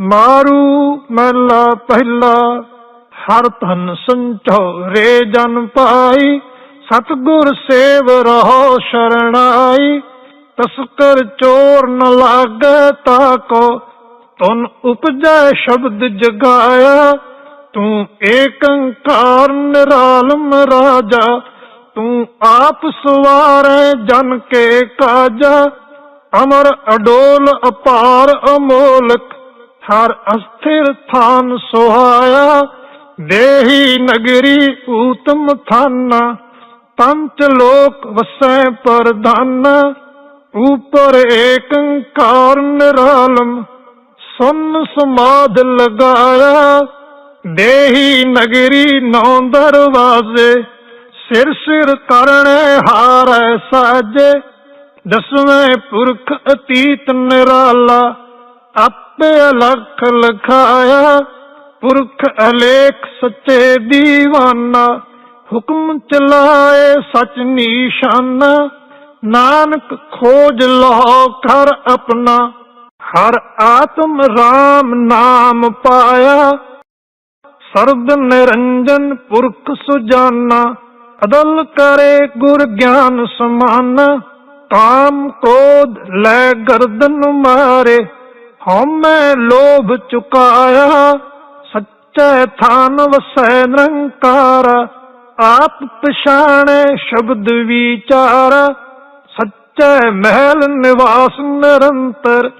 ਮਾਰੂ ਮਹਿਲਾ ਪਹਿਲਾ, ਹਰ ਧਨ ਸੰਚੋਰੇ ਜਨ ਪਾਈ, ਸਤਗੁਰ ਸੇਵ ਰਹੋ ਸ਼ਰਣਾਈ, ਤਸਕਰ ਚੋਰ ਨ ਲਾਗੇ ਤਾਕੋ ਤੁਨ ਉਪਜੈ ਸ਼ਬਦ ਜਗਾਇਆ, ਤੂੰ ਏਕੰਕਾਰ ਨਿਰਾਲਮ ਰਾਜਾ, ਤੂੰ ਆਪ ਸਵਾਰੈ ਜਨ ਕੇ ਕਾਜਾ, ਅਮਰ ਅਡੋਲ ਅਪਾਰ ਅਮੋਲਕ ਹਰ ਅਸਥਿਰ ਥਾਨ ਸੁਹਾਇਆ, ਦੇਹੀ ਨਗਰੀ ਊਤਮ ਥਾਨਾ ਪੰਚ ਲੋਕ ਵਸੈ ਪਰਧਾਨਾ, ਉਪਰ ਏਕੰਕਾਰ ਨਿਰਾਲਮ, ਸੁਨ ਸਮਾਦ ਲਗਾਇਆ, ਦੇਹੀ ਨਗਰੀ ਨੌ ਦਰਵਾਜ਼ੇ, ਸਿਰ ਸਿਰ ਕਰਣੇ ਹਾਰੈ ਸਾਜੇ, ਦਸਵੇਂ ਪੁਰਖ ਅਤੀਤ ਨਿਰਾਲਾ ਆਪੇ ਅਲਖ ਲਖਾਇਆ, ਪੁਰਖ ਅਲੇਖ ਸੱਚੇ ਦੀਵਾਨਾ। ਹੁਕਮ ਚਲਾਏ ਸਚ ਨੀਸ਼ਾਨਾ, ਨਾਨਕ ਖੋਜ ਲੋ ਕਰ ਆਪਣਾ। ਹਰ ਆਤਮ ਰਾਮ ਨਾਮ ਪਾਇਆ, ਸਰਬ ਨਿਰੰਜਨ ਪੁਰਖ ਸੁਜਾਨਾ। ਅਦਲ ਕਰੇ ਗੁਰ ਗਿਆਨ ਸਮਾਨਾ, ਕਾਮ ਕ੍ਰੋਧ ਲੈ ਗਰਦਨ ਮਾਰੇ। ਹਉਮੈ ਲੋਭ ਚੁਕਾਇਆ, ਸੱਚੇ ਥਾਨ ਵਸੈ ਨਿਰੰਕਾਰ, ਆਪ ਪਛਾਣੇ ਸ਼ਬਦ ਵਿਚਾਰ, ਸੱਚੇ ਮਹਿਲ ਨਿਵਾਸ ਨਿਰੰਤਰ,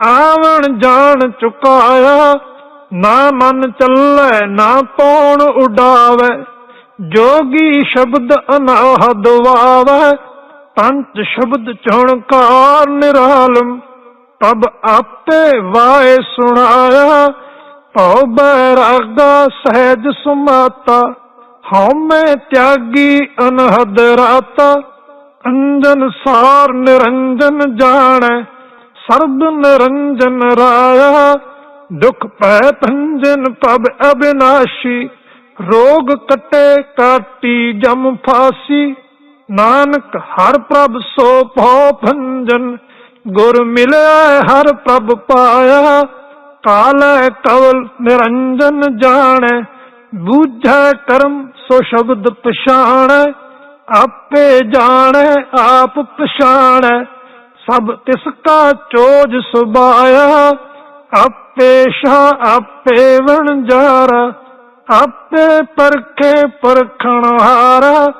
ਆਵਣ ਜਾਣ ਚੁਕਾਇਆ, ਨਾ ਮਨ ਚੱਲੈ, ਨਾ ਪੌਣ ਉਡਾਵੇ, ਜੋਗੀ ਸ਼ਬਦ ਅਨਾਹਦ ਵਾਵੇ ਪੰਚ ਸ਼ਬਦ ਚੁਣਕਾਰ ਨਿਰਾਲਮ। ਤਬ ਆਪੇ ਵਾਏ ਸੁਣਾਇਆ, ਭਉ ਬੈਰਾਗਾ ਸਹਿਜ ਸੁਮਾਤਾ ਹਉਮੈ ਤਿਆਗੀ ਅਨਹਦ ਰਾਤਾ, ਅੰਜਨ ਸਾਰ ਨਿਰੰਜਨ ਜਾਣੈ, ਸਰਬ ਨਿਰੰਜਨ ਰਾਇਆ, ਦੁਖ ਪੈ ਭੰਜਨ ਪਬ ਅਬਿਨਾਸ਼ੀ, ਰੋਗ ਕਟੇ ਕਾਟੀ ਜਮ ਫਾਸੀ, ਨਾਨਕ ਹਰ ਪ੍ਰਭ ਸੋ ਭਉ ਭੰਜਨ ਗੁਰ ਮਿਲਿਆ, ਹਰ ਪ੍ਰਭ ਪਾਇਆ। ਕਾਲੈ ਕਵਲ, ਨਿਰੰਜਨ ਜਾਣੈ। ਬੂਝੈ ਕਰਮ, ਸੋ ਸ਼ਬਦ ਪਛਾਣੈ। ਆਪੇ ਜਾਣੈ, ਆਪ ਪਛਾਣੈ। ਸਭ ਤਿਸ ਕਾ ਚੋਜ ਸੁਬਾਇਆ ਆਪੇ ਸ਼ਾ, ਆਪੇ ਵਣਜਾਰਾ ਆਪੇ ਪਰਖੇ, ਪਰਖਣ ਹਾਰਾ।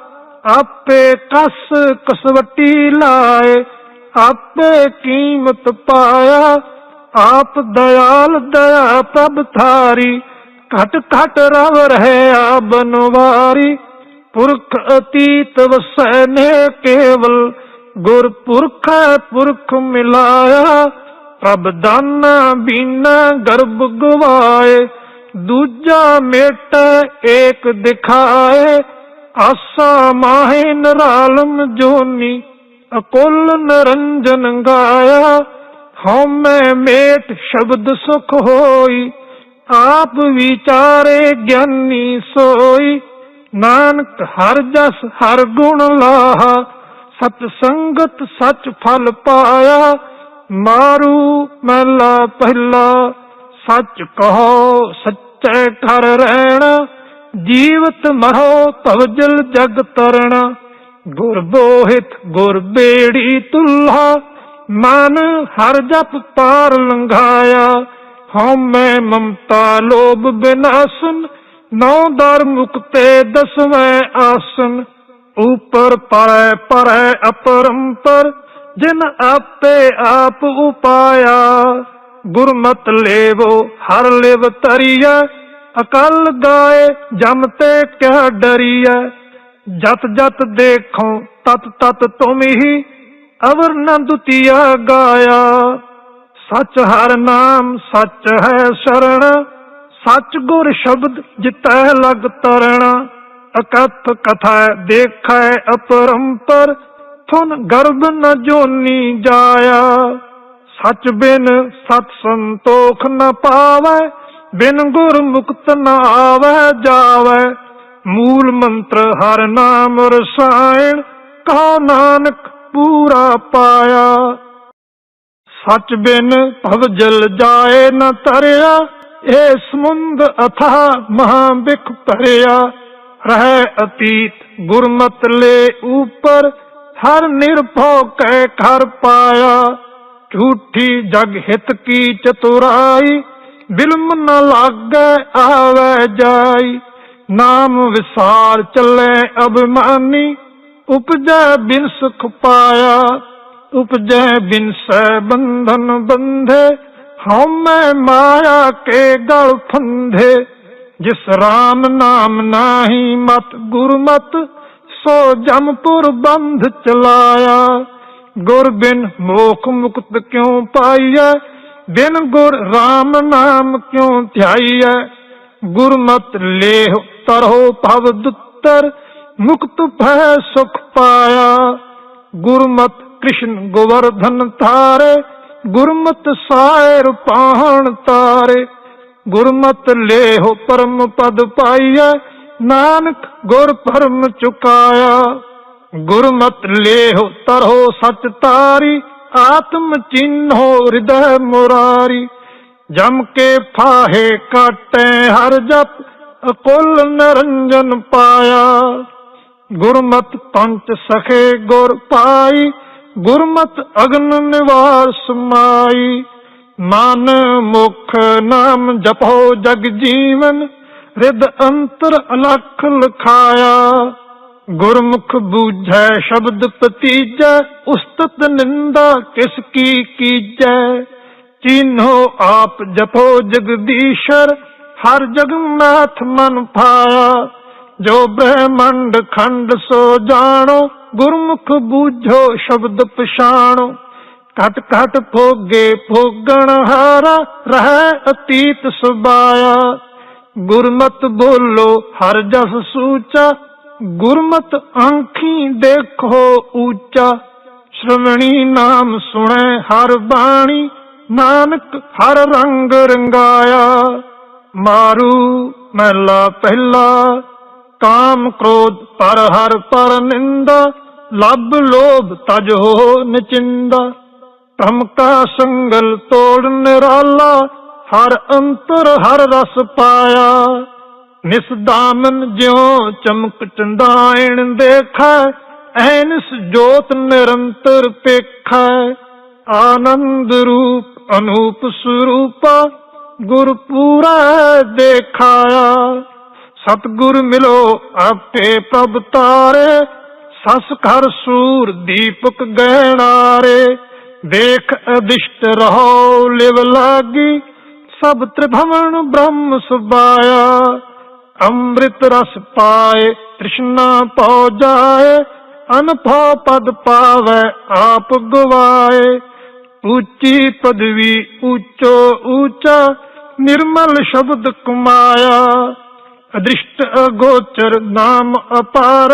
ਆਪੇ ਕਸ, ਕਸਵਟੀ ਲਾਏ। ਆਪੇ ਕੀਮਤ ਪਾਇਆ, ਆਪ ਦਇਆਲ ਦਇਆ ਪ੍ਰਭ ਥਾਰੀ ਘਟ ਘਟ ਰਵ ਰਹਿਆ ਬਨਵਾਰੀ। ਪੁਰਖ ਅਤੀਤ ਵਸੈ ਨੇ ਕੇਵਲ ਗੁਰ ਪੁਰਖ ਪੁਰਖ ਮਿਲਾਇਆ। ਪ੍ਰਭ ਦਾਨਾ ਬੀਨਾ ਗਰਭ ਗਵਾਏ, ਦੂਜਾ ਮੇਟ ਏਕ ਦਿਖਾਏ। ਆਸਾ ਮਾਹੇ ਨਰਾਲਮ ਜੋਨੀ ਅਕੁਲ ਨਰੰਜਨ ਗਾਇਆ ਹਉਮੈ ਮੇਟ ਸ਼ਬਦ ਸੁਖ ਹੋਈ, ਆਪ ਵਿਚਾਰੇ ਗਿਆਨੀ ਸੋਈ। ਨਾਨਕ ਹਰ ਜਸ ਹਰ ਗੁਣ ਲਾਹਾ, ਸਤ ਸੰਗਤ ਸਚ ਫਲ ਪਾਇਆ। ਮਾਰੂ ਮਹਿਲਾ ਪਹਿਲਾ, ਸੱਚ ਕਹੋ ਸੱਚੇ ਘਰ ਰਹਿਣਾ, ਜੀਵਤ ਮਰੋ ਭਵਜਲ ਜਗ ਤਰਣਾ। ਗੁਰਬੋਹਿਤ ਬੋਹਿਤ ਗੁਰ ਮਨ ਹਰ ਜਪ ਪਾਰ ਲੰਘਾਇਆ। ਹਉਮੈ ਮਮਤਾ ਲੋਭ ਬਿਨਾਸਨ, ਨੌ ਦਰ ਮੁਕਤੇ ਦਸਵੇਂ ਆਸਨ। ਉਪਰ ਪਰੈ ਪਰੈ ਅਪਰੰਪਰ, ਜਿਨ ਆਪੇ ਆਪ ਉਪਾਇਆ। ਗੁਰਮਤ ਲੇਵੋ, ਹਰ ਲਿਵ ਤਰੀਐ, ਅਕਲ ਗਾਏ ਜਮ ਤੇ ਕਿਆ ਡਰੀਐ। ਜਤ ਜਤ ਦੇਖੋ, ਤਤ ਤਤ ਤੁਮ ਹੀ ਅਵਰ ਨ ਦੁਤੀਆ ਗਾਇਆ। ਸਚ ਹਰ ਨਾਮ, ਸਚ ਹੈ ਸ਼ਰਣ ਸਚ ਗੁਰ ਸ਼ਬਦ ਜਿਤੈ ਲਗ ਤਰਣਾ। ਅਕਥ ਕਥਾ ਦੇਖੈ ਅਪਰੰਪਰ, ਥੁਨ ਗਰਭ ਨ ਜੋਨੀ ਜਾਇਆ। ਸਚ ਬਿਨ ਸਤ ਸੰਤੋਖ ਨ ਪਾਵੈ, ਬਿਨ ਗੁਰ ਮੁਕਤ ਨ ਆਵੈ ਜਾਵੈ। ਮੂਲ ਮੰਤਰ ਹਰ ਨਾਮ ਰਸਾਇਣ ਕਹੋ ਨਾਨਕ ਪੂਰਾ ਪਾਇਆ। ਸੱਚ ਬਿਨ ਭਵ ਜਲ ਜਾਏ ਨਾ ਤਰਿਆ ਇਹ ਸਮੁੰਦ ਅਥਾ ਮਹਾ ਬਿਖ ਭਰਿਆ। ਰਹਿ ਅਤੀਤ ਗੁਰਮਤ ਲੈ ਉਪਰ, ਹਰ ਨਿਰਭਉ ਕੈ ਘਰ ਪਾਇਆ। ਝੂਠੀ ਜਗ ਹਿਤ ਕੀ ਚਤੁਰਾਈ, ਬਿਲਮ ਨ ਲਾਗੈ ਆਵੈ ਜਾਈ। ਨਾਮ ਵਿਸਾਰ ਚੱਲੇ ਅਭਿਮਾਨੀ, ਉਪਜੈ ਬਿਨ ਸੁਖ ਪਾਇਆ, ਉਪਜੈ ਬਿਨ ਸੈ ਬੰਧਨ ਬੰਧੇ ਹਉਮੈ ਮਾਇਆ ਕੇ ਗਲ ਫੰਧੇ, ਜਿਸ ਰਾਮ ਨਾਮ ਨਾਹੀ ਮਤ ਗੁਰਮਤ, ਸੋ ਜਮਪੁਰ ਬੰਧ ਚਲਾਇਆ। ਗੁਰ ਬਿਨ ਮੋਖ ਮੁਕਤ ਕਿਉ ਪਾਈਐ? ਬਿਨ ਗੁਰ ਰਾਮ ਨਾਮ ਕਿਉ ਧਿਆਈਐ? ਗੁਰਮਤ ਲੇਹ ਤਰੋ ਭਵ ਦੁੱਤਰ, ਮੁਕਤ ਭੈ ਸੁਖ ਪਾਇਆ। ਗੁਰਮਤ ਕ੍ਰਿਸ਼ਨ ਗੋਵਰਧਨ ਧਾਰੇ, ਗੁਰਮਤ ਸਾਇਰ ਪਾਹਣ ਤਾਰੇ। ਗੁਰਮਤ ਲੇਹੁ ਪਰਮ ਪਦ ਪਾਈਐ, ਨਾਨਕ ਗੁਰ ਪਰਮ ਚੁਕਾਇਆ। ਗੁਰਮਤ ਲੇਹੁ ਤਰੋ ਸਚ ਤਾਰੀ, ਆਤਮ ਚਿੰਨੋ ਹਿਰਦੈ ਮੁਰਾਰੀ। ਜਮ ਕੇ ਫਾਹੇ ਕਾਟੇ ਹਰ ਜਪ ਅਕੁਲ ਨਰੰਜਨ ਪਾਇਆ। ਗੁਰਮਤ ਪੰਚ ਸਖੇ ਗੁਰ ਪਾਈ, ਗੁਰਮਤ ਅਗਨ ਨਿਵਾਰ ਸਮਾਈ ਮਨ ਮੁਖ ਨਾਮ ਜਪੋ ਜਗ ਜੀਵਨ ਰਿਦ ਅੰਤਰ ਅਲਖ ਲਖਾਇਆ। ਗੁਰਮੁਖ ਬੂਝੈ ਸ਼ਬਦ ਪਤੀਜੈ ਉਸਤਤ ਨਿੰਦਾ ਕਿਸ ਕੀ ਕੀਜੈ। ਚੀਨੋ ਆਪ ਜਪੋ ਜਗਦੀਸ਼ਰ ਹਰ ਜਗਨਾਥ ਮਨ ਪਾਇਆ, ਜੋ ਬ੍ਰਹਮੰਡ ਖੰਡ ਸੋ ਜਾਣੋ, ਗੁਰਮੁਖ ਬੂਝੋ ਸ਼ਬਦ ਪਛਾਣੋ। ਘਟ ਘਟ ਭੋਗੇ ਭੋਗਣ ਹਾਰਾ, ਰਹਿ ਅਤੀਤ ਸੁਬਾਇਆ ਗੁਰਮਤ ਬੋਲੋ, ਹਰ ਜਸ ਸੂਚਾ, ਗੁਰਮਤ ਆਂਖੀ ਦੇਖੋ ਉੱਚਾ ਸ਼੍ਰਵਣੀ ਨਾਮ ਸੁਣੈ ਹਰ ਬਾਣੀ, ਨਾਨਕ ਹਰ ਰੰਗ ਰੰਗਾਇਆ। ਮਾਰੂ ਮਹਿਲਾ ਪਹਿਲਾ, ਕਾਮ ਕ੍ਰੋਧ ਪਰ ਹਰ ਪਰ ਨਿੰਦਾ, ਲੱਭ ਲੋਭ ਤਜ ਹੋ ਨਚਿੰਦਾ। ਭ੍ਰਮ ਕਾ ਸੰਗਲ ਤੋੜ ਨਿਰਾਲਾ, ਹਰ ਅੰਤਰ ਹਰ ਰਸ ਪਾਇਆ। ਨਿਸਦਾਮਨ ਜਿਉ ਚਮਕ ਚੰਦਾਇਣ ਦੇਖੈ, ਐਨਸ ਜੋਤ ਨਿਰੰਤਰ ਪੇਖੈ। ਆਨੰਦ ਰੂਪ ਅਨੂਪ ਸਰੂਪਾ ਗੁਰ ਪੂਰਾ ਦੇਖਾਇਆ। ਸਤਗੁਰ ਮਿਲੋ ਆਪੇ ਪ੍ਰਭ ਤਾਰੇ। ਸਸ ਘਰ ਸੂਰ ਦੀਪਕ ਗਹਿਣਾਰੇ। ਦੇਖ ਅਦਿਸ਼ਟ ਰਹੋ ਲਿਵ ਲਾਗੀ। ਸਭ ਤ੍ਰਿਭਵਨ ਬ੍ਰਹਮ ਸੁਬਾਇਆ ਅੰਮ੍ਰਿਤ ਰਸ ਪਾਏ, ਤ੍ਰਿਸ਼ਨਾ ਪਉ ਜਾਏ। ਅਨਭਉ ਪਦ ਪਾਵੇ, ਆਪ ਗਵਾਏ। ਉੱਚੀ ਪਦਵੀ ਉੱਚੋ ਉੱਚਾ ਨਿਰਮਲ ਸ਼ਬਦ ਕਮਾਇਆ, ਅਦ੍ਰਿਸ਼ਟ ਅਗੋਚਰ ਨਾਮ ਅਪਾਰ,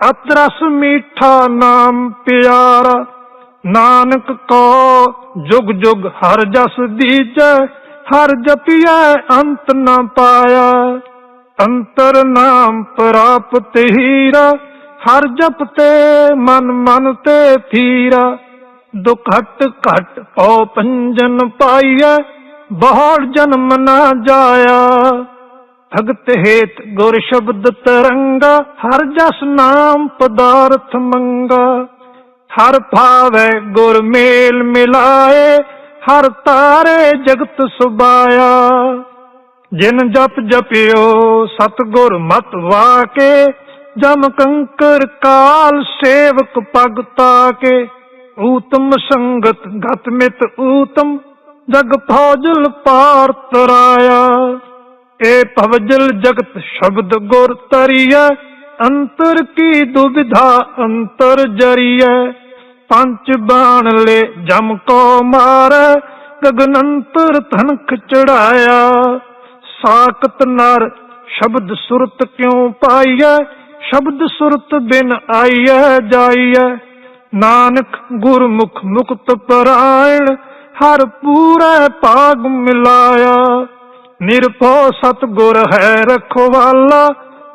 ਅਤਰਸ ਮੀਠਾ ਨਾਮ ਪਿਆਰਾ, ਨਾਨਕ ਕੋ ਜੁਗ ਜੁਗ ਹਰ ਜਸ ਦੀਜੈ, ਹਰ ਜਪੀਐ ਅੰਤ ਨਾ ਪਾਇਆ। ਅੰਤਰ ਨਾਮ ਪ੍ਰਾਪਤ ਹੀਰਾ, ਹਰ ਜਪ ਤੇ ਮਨ ਮਨ ਤੇ ਥੀਰਾ। ਦੁਖਟ ਹਟ ਘਟ ਪਉ ਪੰਜਨ ਪਾਈਐ ਬਹੁੜ ਜਨਮ ਨਾ ਜਾਇਆ। ਭਗਤ ਹੇਤ ਗੁਰ ਸ਼ਬਦ ਤਰੰਗਾ, ਹਰ ਜਸ ਨਾਮ ਪਦਾਰਥ ਮੰਗਾ। ਹਰ ਭਾਵੇ ਗੁਰ ਮੇਲ ਮਿਲਾਏ, ਹਰ ਤਾਰੇ ਜਗਤ ਸੁਬਾਇਆ ਜਿਨ ਜਪ ਜਪਿਓ ਸਤਗੁਰ ਮਤ ਵਾਕੇ, ਜਮ ਕੰਕਰ ਕਾਲ ਸੇਵਕ ਪਗਤਾ ਕੇ ਊਤਮ ਸੰਗਤ ਗਤ ਮਿਤ ਊਤਮ ਜਗ ਫੌਜਲ ਪਾਰ ਤਰਾਇਆ। ਏ ਭਵਜਲ ਜਗਤ ਸ਼ਬਦ ਗੁਰ ਤਰੀਐ ਅੰਤਰ ਕੀ ਦੁਬਿਧਾ ਅੰਤਰ ਜਰੀਐ। ਪੰਜ ਬਾਣ ਲੈ ਜਮ ਕੋ ਮਾਰੈ, ਗਗਨੰਤਰ ਧਨਕ ਚੜਾਇਆ। ਸਾਕਤ ਨਰ ਸ਼ਬਦ ਸੁਰਤ ਕਿਉ ਪਾਈਐ, ਸ਼ਬਦ ਸੁਰਤ ਬਿਨ ਆਈਐ ਜਾਈਐ। ਨਾਨਕ ਗੁਰਮੁਖ ਮੁਕਤ ਪਰਾਇਣ ਹਰ ਪੂਰੇ ਪਾਗ ਮਿਲਾਇਆ। ਨਿਰਭਉ ਸਤਗੁਰ ਹੈ ਰਖਵਾਲਾ,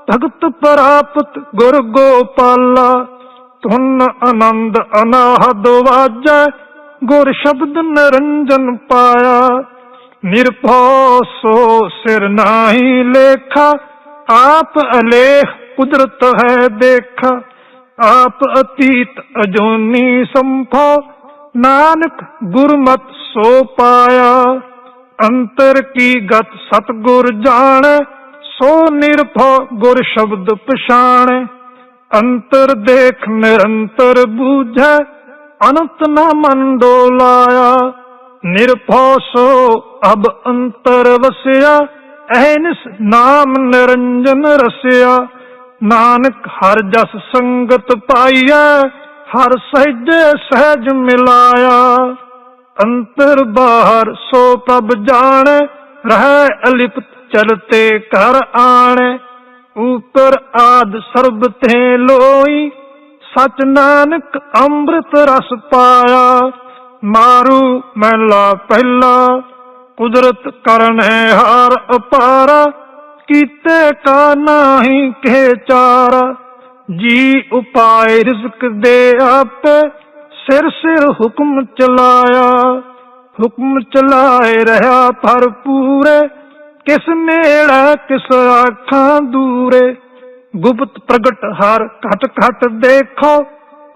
ਭਗਤ ਪ੍ਰਾਪਤ ਗੁਰ ਗੋਪਾਲਾ। ਤੁਨ ਆਨੰਦ ਅਨਾਹਦ ਵਾਜੈ, ਗੁਰ ਸ਼ਬਦ ਨਿਰੰਜਨ ਪਾਇਆ। ਨਿਰਭਉ ਸੋ ਸਿਰ ਨਾਹੀ ਲੇਖਾ, ਆਪ ਅਲੇਖ ਕੁਦਰਤ ਹੈ ਦੇਖਾ। ਆਪ ਅਤੀਤ ਅਜੋਨੀ ਸੰਭੋ ਨਾਨਕ ਗੁਰਮਤ ਸੋ ਪਾਇਆ, ਅੰਤਰ ਕੀ ਗਤ ਸਤਗੁਰ ਜਾਣ, ਸੋ ਨਿਰਭਉ ਗੁਰ ਸ਼ਬਦ ਪਛਾਣੈ। ਅੰਤਰ ਦੇਖ ਨਿਰੰਤਰ ਬੂਝੈ, ਅਨੰਤ ਨਾ ਮਨ ਡੋਲਾਇਆ ਨਿਰਭਉ ਸੋ ਅਬ ਅੰਤਰ ਵਸਿਆ ਐਨਿਸ ਨਾਮ ਨਿਰੰਜਨ ਰਸਿਆ। ਨਾਨਕ ਹਰ ਜਸ ਸੰਗਤ ਪਾਈਐ ਹਰ ਸਹਿਜੇ ਸਹਿਜ ਮਿਲਾਇਆ। ਅੰਤਰ ਬਾਹਰ ਸੋ ਪ੍ਰਭ ਜਾਣੈ, ਰਹਿ ਅਲਿਪਤ ਚਲਤੇ ਕਰ ਆਣੈ। ਉਪਰ ਆਦ ਸਰਬ ਤੇ ਲੋਈ, ਸਚ ਨਾਨਕ ਅੰਮ੍ਰਿਤ ਰਸ ਪਾਇਆ। ਮਾਰੂ ਮਹਿਲਾ ਪਹਿਲਾ, ਕੁਦਰਤ ਕਰਨ ਹੈ ਹਾਰ ਅਪਾਰਾ, ਕੀਤੇ ਕਾ ਨਾਹੀ ਕੇ ਚਾਰਾ। ਜੀ ਉਪਾਏ ਰਿਜ਼ਕ ਦੇ ਆਪੇ, ਸਿਰ ਸਿਰ ਹੁਕਮ ਚਲਾਇਆ। ਹੁਕਮ ਚਲਾਏ ਰਹਾ ਭਰਪੂਰੇ, ਕਿਸ ਨੇੜਾ ਕਿਸ ਆਖਾਂ ਦੂਰੇ। ਗੁਪਤ ਪ੍ਰਗਟ ਹਰ ਘਟ ਘਟ ਦੇਖੋ,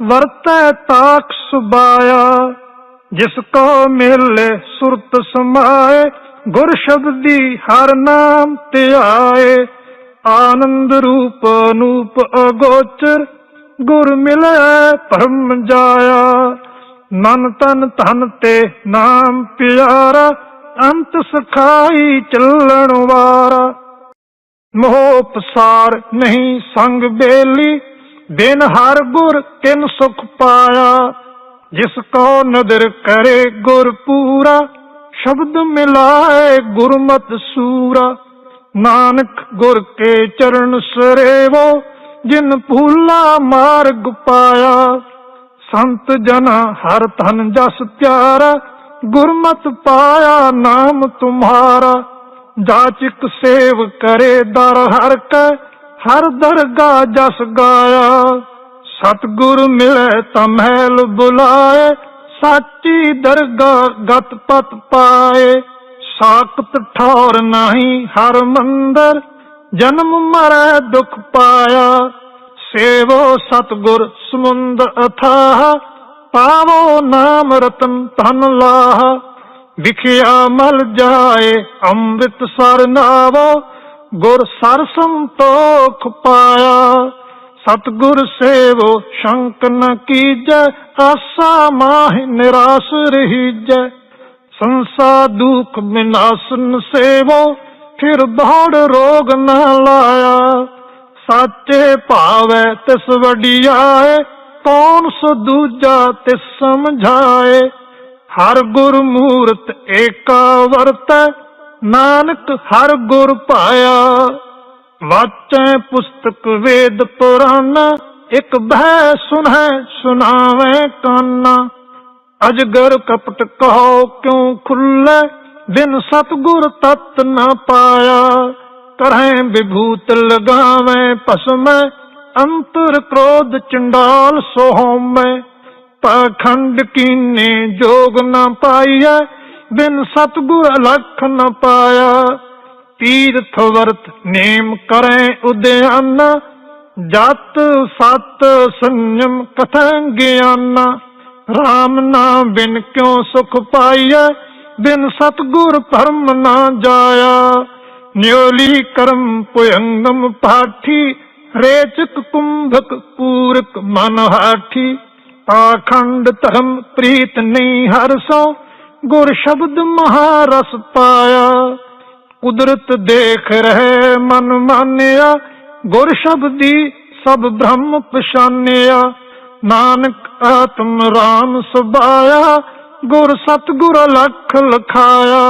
ਵਰਤੈ ਤਾਕ ਸੁਬਾਇਆ ਜਿਸ ਕੋ ਮਿਲੇ ਸੁਰਤ ਸਮਾਏ, ਗੁਰ ਸ਼ਬਦੀ ਹਰ ਨਾਮ ਤੇ ਆਏ ਆਨੰਦ ਰੂਪ ਅਨੂਪ ਅਗੋਚਰ, ਗੁਰ ਮਿਲੈ ਪਰਮ ਜਾਇਆ। ਮਨ ਤਨ ਧਨ ਤੇ ਨਾਮ ਪਿਆਰਾ, ਅੰਤ ਸਖਾਈ ਚੱਲਣ ਵਾਰਾ। ਮੋਹ ਪਸਾਰ ਨਹੀਂ ਸੰਗ ਬੇਲੀ, ਬਿਨ ਹਰ ਗੁਰ ਕਿਨ ਸੁਖ ਪਾਇਆ। ਜਿਸ ਕੋ ਨਦਰ ਕਰੇ ਗੁਰ ਪੂਰਾ, ਸ਼ਬਦ ਮਿਲਾਏ ਗੁਰਮਤ ਸੂਰਾ। ਨਾਨਕ ਗੁਰ ਕੇ ਚਰਨ ਸਰੇਵੋ, ਜਿਨ ਭੂਲਾ ਮਾਰਗ ਪਾਇਆ। ਸੰਤ ਜਨਾ ਹਰ ਧਨ ਜਸ ਪਿਆਰਾ, ਗੁਰਮਤ ਪਾਇਆ ਨਾਮ ਤੁਮਹਾਰਾ ਜਾਚਿਕ ਸੇਵ ਕਰੇ ਦਰ ਹਰ ਕੈ, ਹਰ ਦਰਗਾ ਜਸ ਗਾਇਆ। ਸਤਗੁਰ ਮਿਲੇ ਤਾਂ ਮਹਿਲ ਬੁਲਾਏ, ਸਾਚੀ ਦਰਗਾ ਗਤ ਪਤ ਪਾਏ। ਸਾਖਤ ਠੌਰ ਨਹੀਂ ਹਰ ਮੰਦਰ, ਜਨਮ ਮਰੈ ਦੁਖ ਪਾਇਆ। ਸੇਵੋ ਸਤਗੁਰ ਸਮੁੰਦ ਅਥਾਹ, ਪਾਵੋ ਨਾਮ ਰਤਨ ਧਨ ਲਾਹ। ਵਿਖਿਆ ਮਲ ਜਾਏ, ਅੰਮ੍ਰਿਤ ਸਰ ਨਾਵੋ, ਗੁਰ ਸਰ ਸੰਤੋਖ ਪਾਇਆ। ਸਤਗੁਰ ਸੇਵੋ ਸ਼ੰਕ ਨ ਕੀਜੈ, ਆਸਾ ਮਾਹਿ ਨਿਰਾਸ ਰਹੀਜੈ। ਸੰਸਾ ਦੁਖ ਬਿਨਾਸਨ ਸੇਵੋ, ਫਿਰ ਦੌੜ ਰੋਗ ਨ ਲਾਇਆ। ਸਾਚੇ ਭਾਵੈ ਤਿਸ ਵਡਿਆਏ, ਕੌਣ ਸੋ ਦੂਜਾ ਤਿਸ ਸਮਝਾਏ। ਹਰ ਗੁਰ ਮੂਰਤ ਏਕਾ ਵਰਤੈ, ਨਾਨਕ ਹਰ ਗੁਰ ਪਾਇਆ। ਵਾਚੈ ਪੁਸਤਕ ਵੇਦ ਪੁਰਾਣਾ, ਇਕ ਬਹਿ ਸੁਨੈ ਸੁਨਾਵੇ ਕਾਨਾ। ਅਜਗਰ ਕਪਟ ਕਹੋ ਕਿਉ ਖੁੱਲੇ ਬਿਨ ਸਤਗੁਰ ਤਤ ਨਾ ਪਾਇਆ। ਕਰਹਿ ਵਿਭੂਤ ਲਗਾਵੇਂ ਭਸਮੈ। ਅੰਤਰ ਕ੍ਰੋਧ ਚੰਡਾਲ ਸੋਹਮੈ। ਪਖੰਡ ਕੀਨੇ ਜੋਗ ਨਾ ਪਾਈਐ। ਬਿਨ ਸਤਗੁਰ ਅਲਖ ਨ ਪਾਇਆ। ਤੀਰਥ ਵਰਤ ਨੇਮ ਕਰੈ ਉਦਿਆਨ ਜਤ ਸਤ ਸੰਜਮ ਕਥਾ ਗਿਆਨਾ। RAM ਨਾਮ ਬਿਨ ਕਿਉ ਸੁਖ ਪਾਈਐ? ਬਿਨ ਸਤਗੁਰ ਭਰਮ ਨਾ ਜਾਇਆ। ਨਿਉਲੀ ਕਰਮ ਪੁਯੰਗਮ ਪਾਠੀ, ਰੇਚਕ ਕੁੰਭਕ ਪੂਰਕ ਮਨ ਹਾਠੀ। ਪਾਖੰਡ ਧਰਮ ਪ੍ਰੀਤ ਨਹੀਂ ਹਰਸੋ ਗੁਰ ਸ਼ਬਦ ਮਹਾਰਸ ਪਾਇਆ। ਕੁਦਰਤ ਦੇਖ ਰਹੇ ਮਨ ਮਾਨਿਆ, ਗੁਰ ਸ਼ਬਦੀ ਸਭ ਬ੍ਰਹਮ ਪਛਾਨਿਆ। ਨਾਨਕ ਆਤਮ ਰਾਮ ਸੁਭਾਇਆ ਗੁਰ ਸਤਗੁਰ ਲਖ ਲਖਾਇਆ।